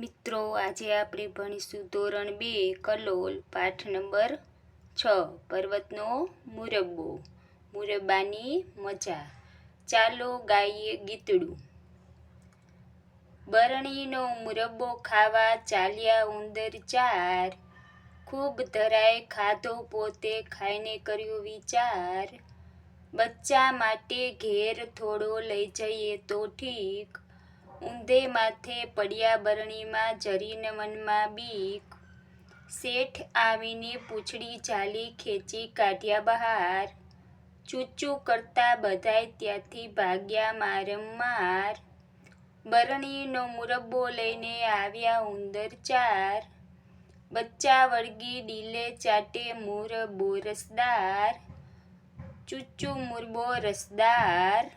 મિત્રો, આજે આપણે ભણીશું ધોરણ બે, કલોલ, પાઠ નંબર છ, પર્વતનો મુરબ્બો, મુરબ્બાની મજા. ચાલો ગાઈએ ગીતડું. બરણીનો મુરબ્બો ખાવા ચાલ્યા ઉંદર ચાર. ખૂબ ધરાય ખાધો પોતે ખાઈને કર્યો વિચાર. બચ્ચા માટે ઘેર થોડો લઈ જઈએ તો ઠીક. ઊંધે માથે પડ્યા બરણીમાં જરીન મનમાં બીક. શેઠ આવીને પૂંછડી ચાલી ખેંચી કાઢ્યા બહાર. ચૂચું કરતા બધાય ત્યાંથી ભાગ્યા મારમ માર. બરણીનો મુરબ્બો લઈને આવ્યા ઉંદર ચાર. બચ્ચા વળગી ડીલે ચાટે મુરબ્બો રસદાર. ચૂચું મુરબો રસદાર.